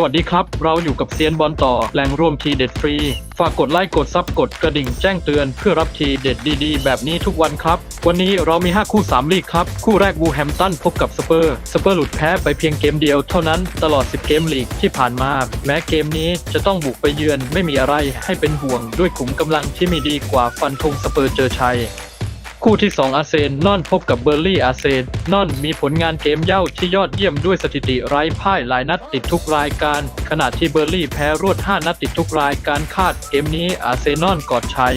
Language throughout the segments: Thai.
สวัสดีครับ เราอยู่กับเซียนบอลต่อแหล่งรวมทีเด็ดฟรี ฝากกดไลค์กดซับกดกระดิ่งแจ้งเตือนเพื่อรับทีเด็ดดีๆ แบบนี้ทุกวันครับ วันนี้เรามี 5 คู่ 3 ลีกครับ คู่แรกวูแฮมตันพบกับสเปอร์ สเปอร์หลุดแพ้ไปเพียงเกมเดียวเท่านั้นตลอด 10 เกมลีกที่ผ่านมา แม้เกมนี้จะต้องบุกไปเยือนไม่มีอะไรให้เป็นห่วงด้วยขุมกำลังที่มีดีกว่าฟันธงสเปอร์เจอชัย คู่ที่ 2 อาร์เซนนอนพบกับเบอร์ลี่อาร์เซนนอนมีผลงานเกมเย่าที่ยอดเยี่ยมด้วยสถิติไร้พ่ายหลายนัดติดทุกรายการ ขณะที่เบอร์ลี่แพ้รวด 5 นัดติดทุกรายการคาดเกมนี้อาร์เซนอลกอดชัย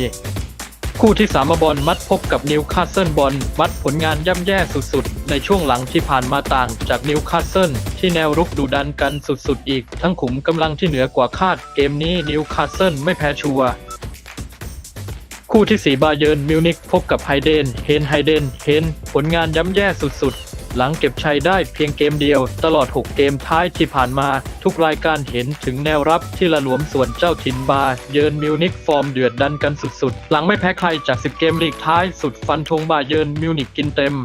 คู่ที่3มบอลมัดพบกับนิวคาสเซิลบอลมัดผลงานย่ำแย่สุดๆ ในช่วงหลังที่ผ่านมาต่างจากนิวคาสเซิลที่แนวรุกดุดันกันสุดๆ อีก ทั้งขุมกำลังที่เหนือกว่าคาดเกมนี้นิวคาสเซิลไม่แพ้ชัวร์ คู่ที่ 4 บาเยิร์นมิวนิกพบกับไฮเดน เฮนไฮเดน เฮนผลงานย้ำแย่สุดๆ หลังเก็บชัยได้เพียงเกมเดียว ตลอด 6 เกมท้ายที่ผ่านมา ทุกรายการเห็นถึงแนวรับที่ละหลวมส่วนเจ้าถิ่นบาเยิร์นมิวนิกฟอร์มเดือดดันกันสุดๆ หลังไม่แพ้ใครจาก 10 เกมลีกท้ายสุดฟันธงบาเยิร์นมิวนิกกินเต็ม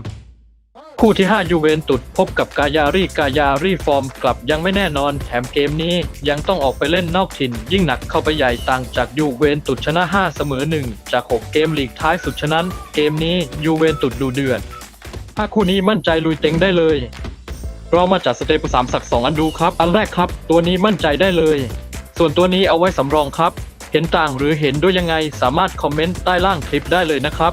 คู่ที่ 5 ยูเวนตุสพบกับกายารีกายารีฟอร์มกลับยังไม่แน่นอน แถมเกมนี้ยังต้องออกไปเล่นนอกถิ่น ยิ่งหนักเข้าไปใหญ่ต่างจากยูเวนตุสชนะ 5 เสมอ 1 จาก 6 เกมลีกท้ายสุดฉะนั้น เกมนี้ยูเวนตุสดูเดือดถ้าคู่นี้มั่นใจลุยเต็งได้เลย เรามาจัดสเตปสามสักสองอันดูครับ อันแรกครับ ตัวนี้มั่นใจได้เลย ส่วนตัวนี้เอาไว้สำรองครับ เห็นต่างหรือเห็นด้วยยังไงสามารถคอมเมนต์ใต้ล่างคลิปได้เลยนะครับ